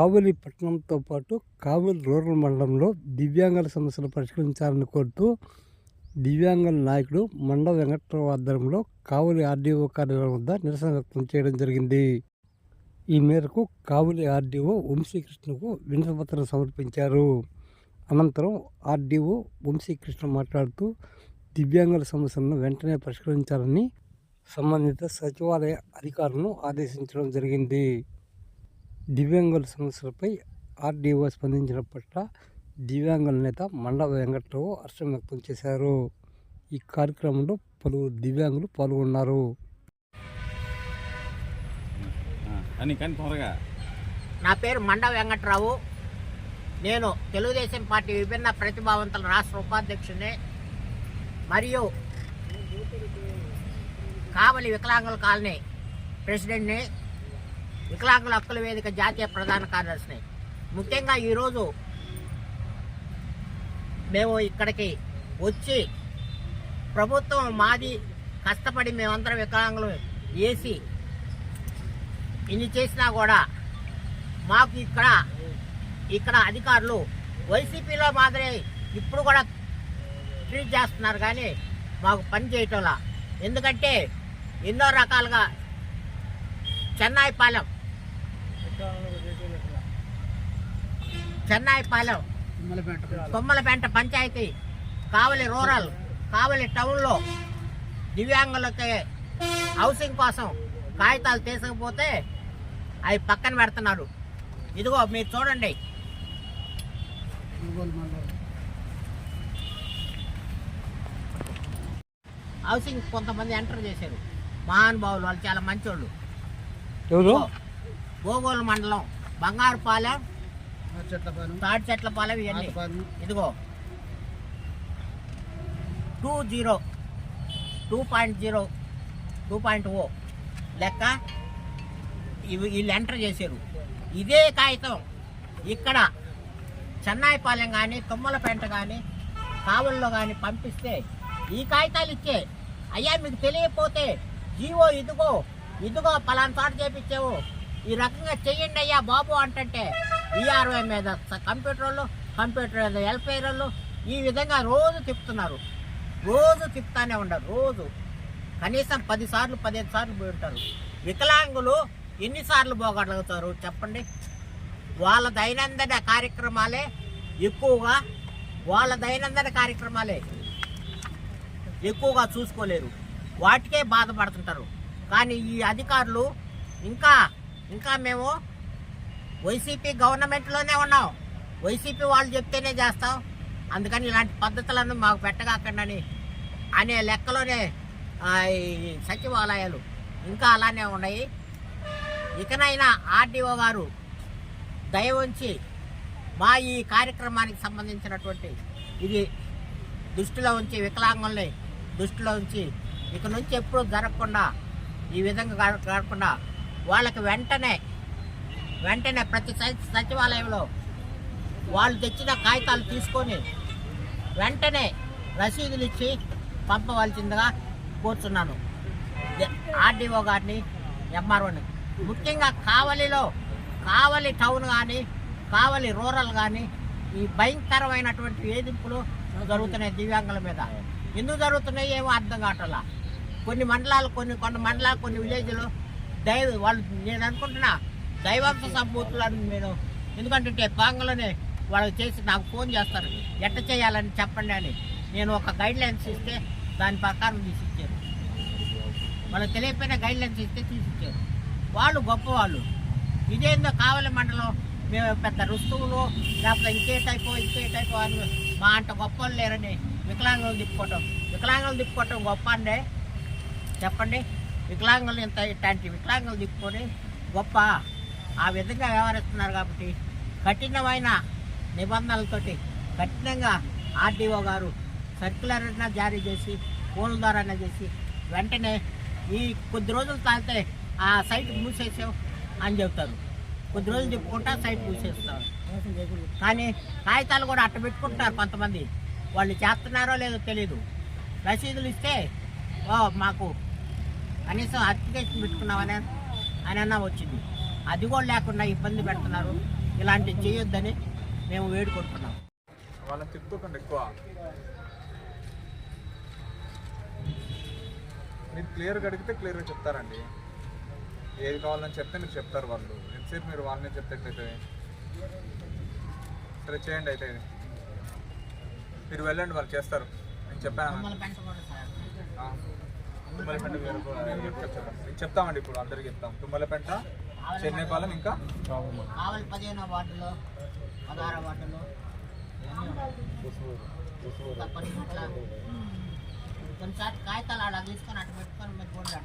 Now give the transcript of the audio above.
కావలి పట్టణంతో పాటు కావలి రూరల్ మండలంలో దివ్యాంగుల సమస్యలు పరిష్కరించాలని కోరుతూ దివ్యాంగుల నాయకుడు మండ వెంకట్రావు ఆధ్వర్యంలో కావలి ఆర్డీఓ కార్యాలయం వద్ద నిరసన వ్యక్తం చేయడం జరిగింది. ఈ మేరకు కావలి ఆర్డీఓ వంశీకృష్ణకు వినతిపత్రం సమర్పించారు. అనంతరం ఆర్డీఓ వంశీకృష్ణ మాట్లాడుతూ దివ్యాంగుల సమస్యలను వెంటనే పరిష్కరించాలని సంబంధిత సచివాలయ అధికారులను ఆదేశించడం జరిగింది. దివ్యాంగుల సమస్యలపై ఆర్డీఓ స్పందించిన పట్ల దివ్యాంగుల నేత మండ వెంకట్రావు హర్షం వ్యక్తం చేశారు. ఈ కార్యక్రమంలో పలువురు దివ్యాంగులు పాల్గొన్నారు. నా పేరు మండ వెంకట్రావు. నేను తెలుగుదేశం పార్టీ విభిన్న ప్రతిభావంతుల రాష్ట్ర ఉపాధ్యక్షుడిని మరియు కావలి వికలాంగుల కాలనీ ప్రెసిడెంట్ని వికలాంగుల హక్కుల వేదిక జాతీయ ప్రధాన కార్యదర్శిని. ముఖ్యంగా ఈరోజు మేము ఇక్కడికి వచ్చి ప్రభుత్వం మాది కష్టపడి మేమందరం వికలాంగులు వేసి ఇన్ని చేసినా కూడా మాకు ఇక్కడ ఇక్కడ అధికారులు వైసీపీలో మాదిరి ఇప్పుడు కూడా ట్రీట్ చేస్తున్నారు కానీ మాకు పని చేయటంలా. ఎందుకంటే ఎన్నో రకాలుగా చెన్నైపాలెం చెన్నాయిపాలెం కొమ్మలపేంట. పంచాయతీ. కావలి రూరల్ కావలి టౌన్లో దివ్యాంగులకి హౌసింగ్ కోసం కాగితాలు తీసుకపోతే అవి పక్కన పెడుతున్నారు ఇదిగో మీరు చూడండి. హౌసింగ్ కొంతమంది ఎంటర్ చేశారు. మహానుభావులు వాళ్ళు చాలా మంచోళ్ళు. ఎవరు? గోగోలు మండలం బంగారుపాలెం తాడి చెట్లపాలెం. ఇవన్నీ. ఇదిగో. Two zero. Two point zero. Two point O. లెక్క ఇవి వీళ్ళు ఎంటర్ చేశారు. ఇదే కాగితం ఇక్కడ చెన్నాయిపాలెం కానీ తుమ్మలపేంట కానీ కావల్లో కానీ పంపిస్తే ఈ కాగితాలు ఇచ్చే. అయ్యా మీకు తెలియకపోతే జీవో ఇదిగో ఇదిగో పలానా చోట చేపించావు. ఈ రకంగా చెయ్యండి అయ్యా బాబు అంటే ఈఆర్ఓ మీద కంప్యూటర్ వాళ్ళు కంప్యూటర్ మీద ఎల్పైరర్లు ఈ విధంగా రోజు తిప్పుతున్నారు. రోజు తిప్పుతానే ఉండరు రోజు. కనీసం పది సార్లు పదిహేను సార్లు పోయి ఉంటారు. వికలాంగులు ఎన్నిసార్లు పోగలుగుతారు చెప్పండి? వాళ్ళ దైనందిన కార్యక్రమాలే ఎక్కువగా వాళ్ళ దైనందిన కార్యక్రమాలే ఎక్కువగా చూసుకోలేరు. వాటికే బాధపడుతుంటారు. కానీ ఈ అధికారులు ఇంకా ఇంకా మేము వైసీపీ గవర్నమెంట్లోనే ఉన్నాం. వైసీపీ వాళ్ళు చెప్తేనే చేస్తాం. అందుకని ఇలాంటి పద్ధతులను మాకు పెట్టగాకండి అనే లెక్కలోనే సచివాలయాలు ఇంకా అలానే ఉన్నాయి. ఇకనైనా ఆర్డీఓ గారు దయ ఉంచి మా ఈ కార్యక్రమానికి సంబంధించినటువంటి ఇది దృష్టిలో ఉంచి వికలాంగుల్ని దృష్టిలో ఉంచి ఇక నుంచి ఎప్పుడూ జరగకుండా ఈ విధంగా జరగ- జరగకుండా వాళ్ళకి వెంటనే వెంటనే ప్రతి సచివాలయంలో వాళ్ళు తెచ్చిన కాగితాలు తీసుకొని వెంటనే రసీదులు ఇచ్చి పంపవలసిందిగా కూర్చున్నాను. ఆర్డీఓ గారిని ఎంఆర్ఓని. ముఖ్యంగా కావలిలో కావలి టౌన్ కానీ కావలి రూరల్ కానీ ఈ భయంకరమైనటువంటి వేధింపులు జరుగుతున్నాయి దివ్యాంగుల మీద. ఎందుకు జరుగుతున్నాయి ఏమో అర్థం కావట్లా. కొన్ని మండలాలు కొన్ని కొన్ని మండలాలు కొన్ని విలేజ్లు దైవ వాళ్ళు నేను అనుకుంటున్నా దైవాంశ సంభూతులు అని నేను ఎందుకంటే పాంగలోనే వాళ్ళకి చేసి నాకు ఫోన్ చేస్తారు. ఎట్ట చేయాలని చెప్పండి అని. నేను ఒక గైడ్ లైన్స్ ఇస్తే దాని ప్రకారం తీసిచ్చారు. వాళ్ళకి తెలియకపోయినా గైడ్ లైన్స్ ఇస్తే తీసిచ్చారు. వాళ్ళు గొప్పవాళ్ళు. ఇదేందో కావలి మండలం మేము పెద్ద రుస్తువులు లేకపోతే ఇంకే టైపో ఇంకే టైపో అని మా అంట గొప్ప వాళ్ళు లేరని వికలాంగులు తిప్పుకోవటం. వికలాంగులు తిప్పుకోవటం గొప్ప అండి చెప్పండి? వికలాంగులు ఇంత ఇట్లాంటి వికలాంగులు తిప్పుకొని గొప్ప ఆ విధంగా వ్యవహరిస్తున్నారు కాబట్టి కఠినమైన నిబంధనలతోటి కఠినంగా ఆర్డీఓ గారు సర్క్యులర్ అయినా జారీ చేసి ఫోన్ ద్వారా చేసి వెంటనే ఈ కొద్ది రోజులు తాగితే ఆ సైట్ మూసేసావు అని చెప్తారు కొద్ది రోజులు చెప్పుకుంటా సైట్ మూసేస్తారు. కానీ కాగితాలు కూడా అట్ట పెట్టుకుంటారు కొంతమంది. వాళ్ళు చేస్తున్నారో లేదో తెలియదు రసీదులు ఇస్తే ఓ మాకు కనీసం అప్లికేషన్ పెట్టుకున్నామని అని అన్నా వచ్చింది. అది కూడా లేకుండా ఇబ్బంది పెడుతున్నారు. ఇలాంటివి చేయొద్దని మేము వేడుకుంటున్నాం వాళ్ళని తిప్పుకోకండి ఎక్కువ. మీరు క్లియర్గా అడిగితే క్లియర్గా చెప్తారండి. ఏది కావాలని చెప్తే మీరు చెప్తారు వాళ్ళు. ఎంతసేపు మీరు వాళ్ళని చెప్తే ఎట్లయితే? సరే చేయండి అయితే. ఇది. మీరు వెళ్ళండి వాళ్ళు చేస్తారు. నేను చెప్పాను. తుమ్మలపెంట చెప్తామండి. ఇప్పుడు అందరికి చెప్తాం. తుమ్మలపెంట చెన్నైపాలెం ఇంకా? కావాలి పదిహేనో వార్డులో పదహారో వార్డులో. కొన్నిసార్లు కాగితాలు అలా తీసుకొని అటు పెట్టుకొని మీరు కూడా